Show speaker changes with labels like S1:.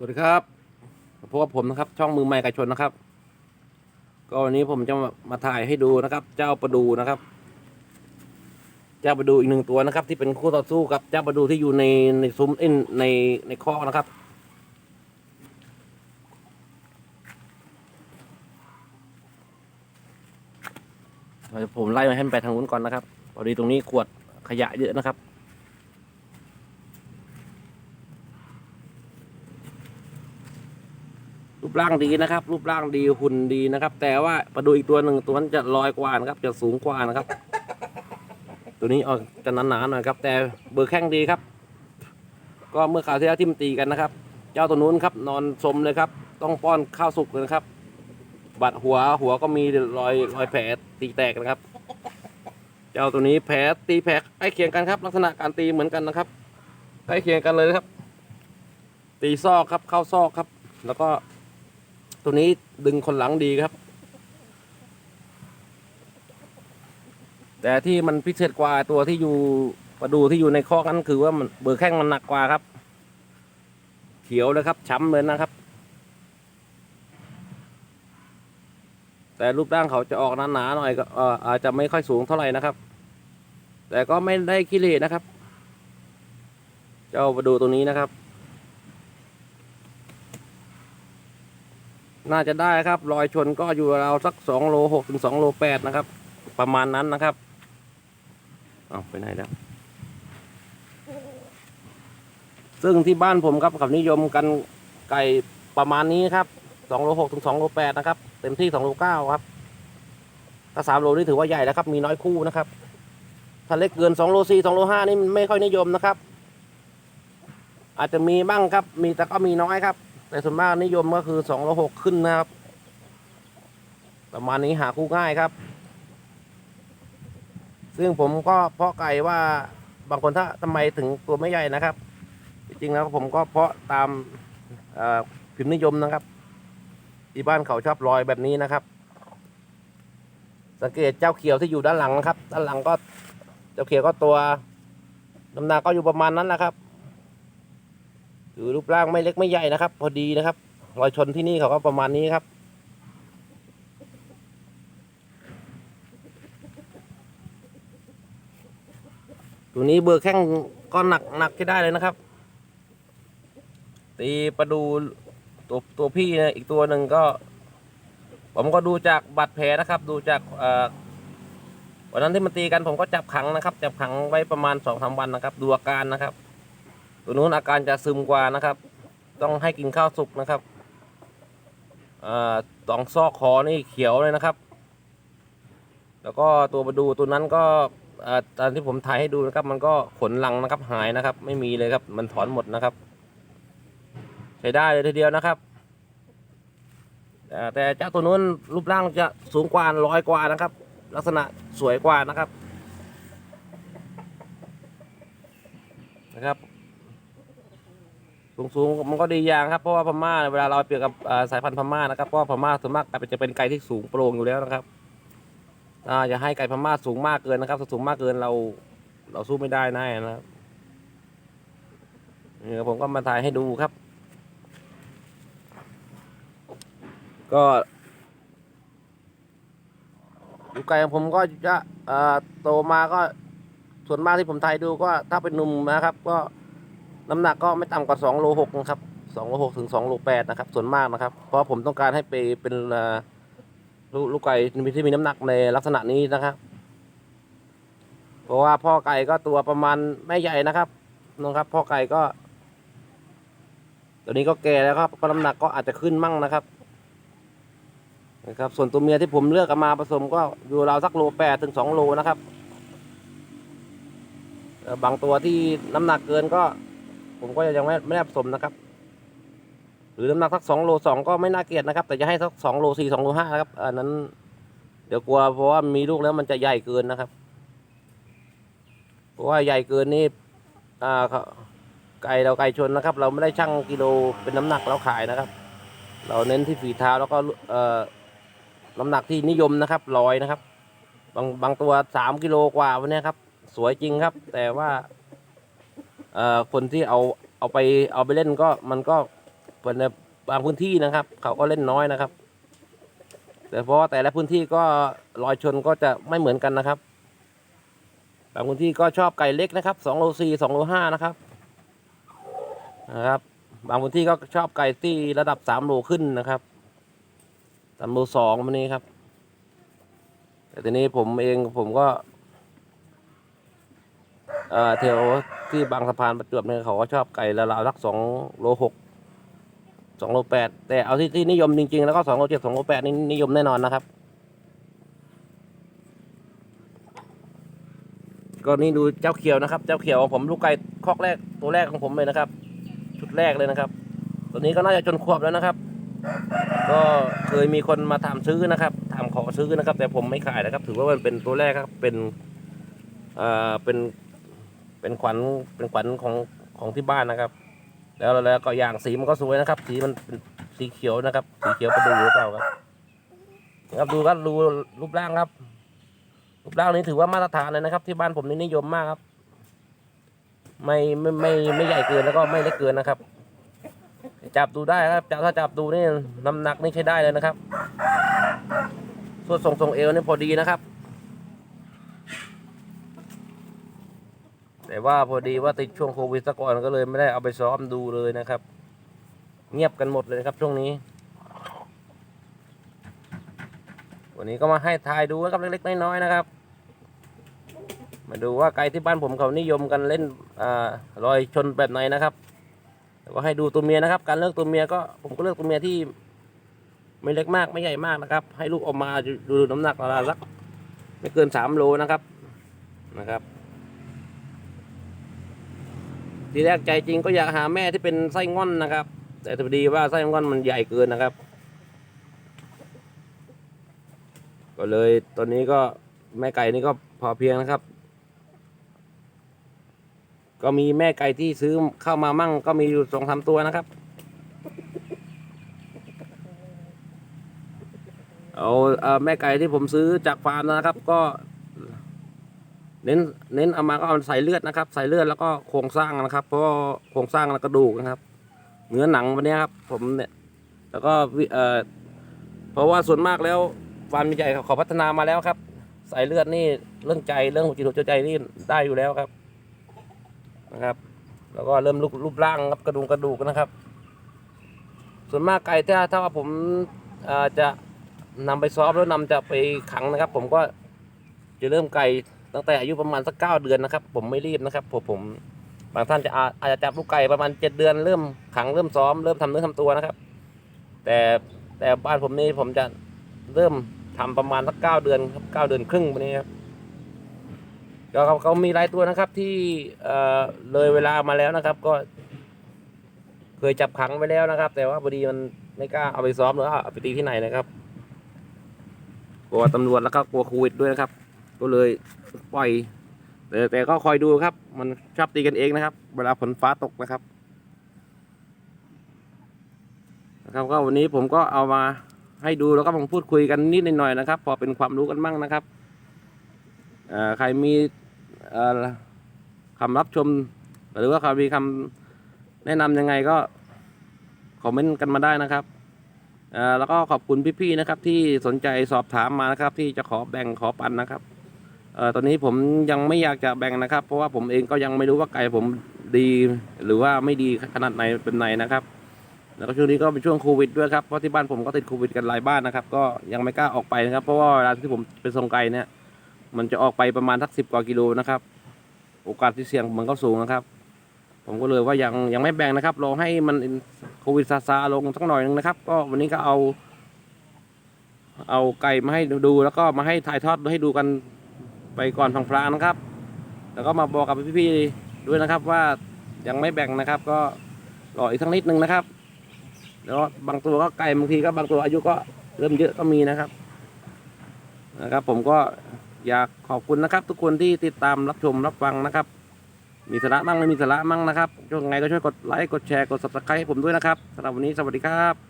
S1: สวัสดีครับพบกับผมนะครับ ช่องมือใหม่ไก่ชนนะครับ ก็วันนี้ผมจะมาถ่ายให้ดูนะครับ เจ้าประดูนะครับ เจ้าประดูอีกหนึ่งตัวนะครับ ที่เป็นคู่ต่อสู้กับเจ้าประดูที่อยู่ในในซุ้มเอ็นในในคอกนะครับเดี๋ยวผมไล่มาให้มันไปทางนู้นก่อนนะครับพอดีตรงนี้ขวดขยะเยอะนะครับ รูปร่างดีนะครับ รูปร่างดีหุ่นดีนะครับ แต่ว่ามาดูอีกตัวหนึ่งตัวนั้นจะลอยกว่านะครับ จะสูงกว่านะครับ ตัวนี้ออกจะหนาๆหน่อยครับ แต่เบอร์แข้งดีครับ ก็เมื่อข่าวที่แล้วที่มันตีกันนะครับ เจ้าตัวนู้นครับ นอนสมเลยครับ ต้องป้อนข้าวสุกเลยนะครับบัดหัวหัวก็มีรอยรอยแผลตีแตกนะครับ เจ้าตัวนี้แผลตีแผลใกล้เคียงกันครับ ลักษณะการตีเหมือนกันนะครับใกล้เคียงกันเลยนะครับ ตีซอกครับเข้าซอกครับ แล้วก็ ตัวนี้ดึงคนหลังดีครับ แต่ที่มันพิเศษกว่าตัวที่อยู่มาดูที่อยู่ในข้อนั้นคือว่ามันเบอร์แข้งมันหนักกว่าครับ เขียวเลยครับช้ำเลยนะครับ แต่รูปร่างเขาจะออกหนาๆหน่อยก็อาจจะไม่ค่อยสูงเท่าไหร่นะครับ แต่ก็ไม่ได้ขี้เหร่นะครับ เจ้ามาดูตัวนี้นะครับ น่าจะได้ครับ รอยชนก็อยู่ราวสักสองโลหกถึงสองโลแปดนะครับ ประมาณนั้นนะครับ เอาไปไหนแล้วซึ่งที่บ้านผมครับเขานิยมกันไก่ประมาณนี้ครับสองโลหกถึงสองโลแปดนะครับ เต็มที่สองโลเก้าครับถ้าสามโลนี่ถือว่าใหญ่แล้วครับ มีน้อยคู่นะครับ ถ้าเล็กเกินสองโลสี่สองโลห้านี่ไม่ค่อยนิยมนะครับ อาจจะมีบ้างครับ มีแต่ก็มีน้อยครับ แต่ส่วนมากนิยมก็คือสองโลหกขึ้นนะครับ ประมาณนี้หาคู่ง่ายครับ ซึ่งผมก็เพาะไก่ว่าบางคนถ้าทำไมถึงตัวไม่ใหญ่นะครับ จริงๆแล้วผมก็เพาะตามเอ่อพิมพ์นิยมนะครับ ที่บ้านเขาชอบรอยแบบนี้นะครับ สังเกตเจ้าเขียวที่อยู่ด้านหลังนะครับ ด้านหลังก็เจ้าเขียวก็ตัวน้ำหนักก็อยู่ประมาณนั้นนะครับ ถือรูปร่างไม่เล็กไม่ใหญ่นะครับ พอดีนะครับรอยชนที่นี่เขาก็ประมาณนี้ครับ ตัวนี้เบอร์แข้งก็หนักหนักใช้ได้เลยนะครับ ตีประดูตัวตัวพี่นี่ยอีกตัวหนึ่งก็ ผมก็ดูจากบาดแผลนะครับ ดูจากวันนั้นที่มันตีกันผมก็จับขังนะครับ จับขังไว้ประมาณสองสามวันนะครับ ดูอาการนะครับ ตัวนู้นอาการจะซึมกว่านะครับ ต้องให้กินข้าวสุกนะครับอตองซอกคอนี่เขียวเลยนะครับ แล้วก็ตัวประดูตัวนั้นก็ตอนที่ผมถ่ายให้ดูนะครับ มันก็ขนหลังนะครับหายนะครับ ไม่มีเลยครับ มันถอนหมดนะครับ ใช้ได้เลยทีเดียวนะครับ แต่เจ้าตัวนู้นรูปร่างจะสูงกว่าร้อยกว่านะครับ ลักษณะสวยกว่านะครับนะครับ สูงๆมันก็ดีอย่างครับ เพราะว่าพม่าเวลาเราเปรียบกับสายพันธุ์พม่านะครับเพราะพม่าส่วนมากจะเป็นไก่ที่สูงโปร่งอยู่แล้วนะครับอย่าให้ไก่พม่าสูงมากเกินนะครับสูงมากเกินเรา เราสู้ไม่ได้แน่นะครับนี่ผมก็มาถ่ายให้ดูครับ ก็ดูไก่ของผมก็จะโตมาก็ส่วนมากที่ผมถ่ายดูก็ถ้าเป็นหนุ่มนะครับ ก็ น้ำหนักก็ไม่ต่ำกว่า2โล6นะครับ2โล6ถึง2โล8นะครับ ส่วนมากนะครับ เพราะผมต้องการให้ไปเป็นลูกลูกไก่ที่มีน้ำหนักในลักษณะนี้นะครับ เพราะว่าพ่อไก่ก็ตัวประมาณไม่ใหญ่นะครับนะครับ พ่อไก่ก็ ตัวนี้ก็แก่แล้วครับก็น้ำหนักก็อาจจะขึ้นมั่งนะครับนะครับส่วนตัวเมียที่ผมเลือกมาผสมก็อยู่ราวสักโล8ถึง2โลนะครับ บางตัวที่น้ำหนักเกินก็ ผมก็ยังไม่ไม่ได้ผสมนะครับ หรือน้ำหนักสักสองโลสองก็ไม่น่าเกลียดนะครับ แต่จะให้สักสองโลสี่สองโลห้าครับ อันนั้น เดี๋ยวกลัวเพราะว่ามีลูกแล้วมันจะใหญ่เกินนะครับ เพราะว่าใหญ่เกินนี่อ่าไก่เราไก่ชนนะครับ เราไม่ได้ชั่งกิโลเป็นน้ำหนักเราขายนะครับ เราเน้นที่ฝีเท้าแล้วก็เอ่อน้ำหนักที่นิยมนะครับร้อยนะครับ บางบางตัวสามกิโลกว่าวันนี้ครับ สวยจริงครับ แต่ว่า เอ่อคนที่เอาเอาไปเอาไปเล่นก็มันก็ในบางพื้นที่นะครับ เขาก็เล่นน้อยนะครับ แต่เพราะว่าแต่ละพื้นที่ก็รอยชนก็จะไม่เหมือนกันนะครับ บางพื้นที่ก็ชอบไก่เล็กนะครับสองโลสี่สองโลห้านะครับนะครับ บางพื้นที่ก็ชอบไก่ที่ระดับสามโลขึ้นนะครับสามโลสองวันนี้ครับ แต่ทีนี้ผมเองผมก็ เอ่อแถวที่บางสะพานประจวบเนี่ยเขาก็ชอบไก่ละราวสักสองโลหกสองโลแปดแต่เอาที่ที่นิยมจริงๆ แล้วก็สองโลเจ็ดสองโลแปดนี่นิยมแน่นอนนะครับ ก็นี่ดูเจ้าเขียวนะครับ เจ้าเขียวของผมลูกไก่คอกแรกตัวแรกของผมเลยนะครับ ชุดแรกเลยนะครับ ตัวนี้ก็น่าจะจนควบแล้วนะครับ ก็เคยมีคนมาถามซื้อนะครับถามขอซื้อนะครับ แต่ผมไม่ขายนะครับ ถือว่ามันเป็นตัวแรกครับเป็นเอ่อเป็น เป็นขวัญเป็นขวัญของของที่บ้านนะครับ แล้วแล้วก็อย่างสีมันก็สวยนะครับ สีมันเป็นสีเขียวนะครับ สีเขียวประดูหรือเปล่าครับครับดูครับดูรูปร่างครับรูปร่างนี้ถือว่ามาตรฐานเลยนะครับ ที่บ้านผมนี่นิยมมากครับ ไม่ไม่ไม่ไม่ใหญ่เกินแล้วก็ไม่เล็กเกินนะครับ จับดูได้ครับจับถ้าจับดูนี่น้ำหนักนี่ใช้ได้เลยนะครับ ส่วนทรงทรงเอวนี่พอดีนะครับ แต่ว่าพอดีว่าติดช่วงโควิดซะก่อนก็เลยไม่ได้เอาไปซ้อมดูเลยนะครับ เงียบกันหมดเลยครับช่วงนี้ วันนี้ก็มาให้ทายดูนะครับเล็กๆน้อยๆนะครับ มาดูว่าไก่ที่บ้านผมเขานิยมกันเล่นอรอยชนแบบไหนนะครับแล้วก็ให้ดูตัวเมียนะครับ การเลือกตัวเมียก็ผมก็เลือกตัวเมียที่ไม่เล็กมากไม่ใหญ่มากนะครับ ให้ลูกออกมาดูน้ำหนักประมาณสักไม่เกินสามโลนะครับนะครับ ทีแรกใจจริงก็อยากหาแม่ที่เป็นไส้ง่อนนะครับ แต่พอดีว่าไส้ง่อนมันใหญ่เกินนะครับ ก็เลยตอนนี้ก็แม่ไก่นี่ก็พอเพียงนะครับ ก็มีแม่ไก่ที่ซื้อเข้ามามั่ง ก็มีอยู่สองสามตัวนะครับ เอาแม่ไก่ที่ผมซื้อจากฟาร์มนะครับ ก็ เน้นเน้นเอามาก็เอาใส่เลือดนะครับ ใส่เลือดแล้วก็โครงสร้างนะครับ เพราะโครงสร้างและกระดูกนะครับ เนื้อหนังวันนี้ครับ ผมเนี่ยแล้วก็เอ่อเพราะว่าส่วนมากแล้วฟาร์มใหญ่เขาพัฒนามาแล้วครับ ใส่เลือดนี่เรื่องใจเรื่องหัวจิตหัวใจนี่ได้อยู่แล้วครับนะครับ แล้วก็เริ่มรูปรูปร่างครับกระดูกกระดูกนะครับ ส่วนมากไก่ถ้าถ้าว่าผมจะนำไปซ้อมแล้วนำจะไปขังนะครับ ผมก็จะเริ่มไก่ ตั้งแต่อายุประมาณสักเก้าเดือนนะครับ ผมไม่รีบนะครับผมผมบางท่านจะอาจจะจับลูกไก่ประมาณเจ็ดเดือนเริ่มขังเริ่มซ้อมเริ่มทำเนื้อทำตัวนะครับ แต่แต่บ้านผมนี่ผมจะเริ่มทำประมาณสักเก้าเดือนครับเก้าเดือนครึ่งวันนี้ครับก็เขาเขามีหลายตัวนะครับที่เอ่อเลยเวลามาแล้วนะครับ ก็ เคยจับขังไว้แล้วนะครับ แต่ว่าพอดีมันไม่กล้าเอาไปซ้อมหรือเอาไปตีที่ไหนนะครับกลัวตำรวจแล้วก็กลัวโควิดด้วยนะครับ ก็เลย ปล่อยแต่แต่ก็คอยดูครับ มันชอบตีกันเองนะครับ เวลาฝนฟ้าตกนะครับนะครับก็วันนี้ผมก็เอามาให้ดูแล้วก็ผมพูดคุยกันนิดหน่อยนะครับ พอเป็นความรู้กันบ้างนะครับใครมีคำรับชม หรือว่าใครมีคำแนะนำยังไงก็คอมเมนต์กันมาได้นะครับแล้วก็ขอบคุณพี่ๆนะครับ ที่สนใจสอบถามมานะครับ ที่จะขอแบ่งขอปันนะครับ เอ่อตอนนี้ผมยังไม่อยากจะแบ่งนะครับ เพราะว่าผมเองก็ยังไม่รู้ว่าไก่ผมดีหรือว่าไม่ดีขนาดไหนเป็นไหนนะครับ แล้วก็ช่วงนี้ก็เป็นช่วงโควิดด้วยครับเพราะที่บ้านผมก็ติดโควิดกันหลายบ้านนะครับ ก็ยังไม่กล้าออกไปนะครับ เพราะว่าเวลาที่ผมไปส่งไก่เนี่ย มันจะออกไปประมาณสักสิบกว่ากิโลนะครับ โอกาสที่เสี่ยงมันก็สูงนะครับ ผมก็เลยว่ายังยังไม่แบ่งนะครับรอให้มันโควิดซาซาลงสักหน่อยนึงนะครับ ก็วันนี้ก็เอา เอาไก่มาให้ดูแล้วก็มาให้ถ่ายทอดให้ดูกัน ไปก่อนพังพลางนะครับ แล้วก็มาบอกกับพี่ๆด้วยนะครับว่ายังไม่แบ่งนะครับ ก็รออีกสักนิดนึงนะครับ แล้วบางตัวก็ไก่บางทีก็บางตัวอายุก็เริ่มเยอะก็มีนะครับนะครับ ผมก็อยากขอบคุณนะครับ ทุกคนที่ติดตามรับชมรับฟังนะครับ มีสาระมั่งไม่มีสาระมั่งนะครับยังไงก็ช่วยกดไลค์กดแชร์กด subscribe ให้ผมด้วยนะครับสำหรับวันนี้สวัสดีครับ